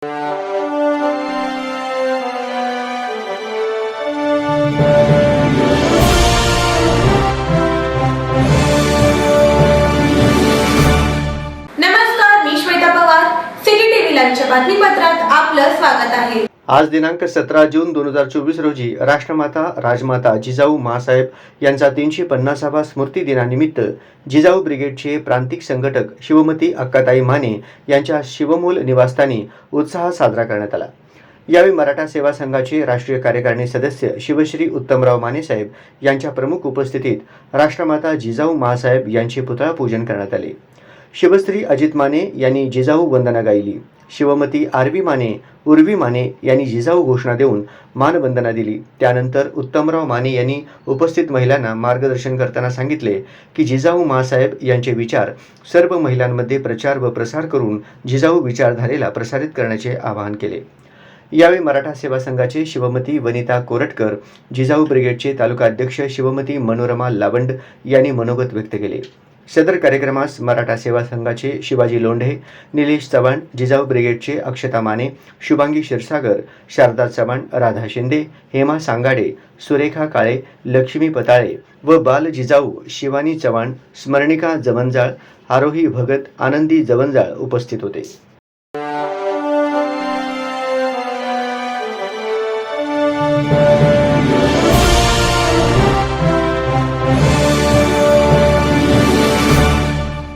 Música बातमीपत्रात आपलं स्वागत आहे. आज दिनांक सतरा जून दोन हजार चोवीस रोजी राष्ट्रमाता राजमाता जिजाऊ मासाहेब यांचा तीनशे पन्नासावा स्मृती दिनानिमित्त जिजाऊ ब्रिगेडचे प्रांतिक संघटक शिवमती अक्काताई माने यांच्या शिवमूल निवासस्थानी उत्साह साजरा करण्यात आला. यावेळी मराठा सेवा संघाचे राष्ट्रीय कार्यकारिणी सदस्य शिवश्री उत्तमराव मानेसाहेब यांच्या प्रमुख उपस्थितीत राष्ट्रमाता जिजाऊ मासाहेब यांचे पुतळा पूजन करण्यात आले. शिवस्त्री अजित माने यांनी जिजाऊ वंदना गायली. शिवमती आरवी माने उर्वी माने यांनी जिजाऊ घोषणा देऊन मानवंदना दिली. त्यानंतर उत्तमराव माने यांनी उपस्थित महिलांना मार्गदर्शन करताना सांगितले की जिजाऊ मासाहेब यांचे विचार सर्व महिलांमध्ये प्रचार व प्रसार करून जिजाऊ विचारधारेला प्रसारित करण्याचे आवाहन केले. यावेळी मराठा सेवा संघाचे शिवमती वनिता कोरटकर जिजाऊ ब्रिगेडचे तालुका अध्यक्ष शिवमती मनोरमा लावंड यांनी मनोगत व्यक्त केले. सदर कार्यक्रमास मराठा सेवा संघाचे शिवाजी लोंढे निलेश चव्हाण जिजाऊ ब्रिगेडचे अक्षता माने शुभांगी क्षीरसागर शारदा चव्हाण राधा शिंदे हेमा सांगाडे सुरेखा काळे लक्ष्मी पताळे व बाल जिजाऊ शिवानी चव्हाण स्मरणिका जवंजाळ आरोही भगत आनंदी जवंजाळ उपस्थित होते.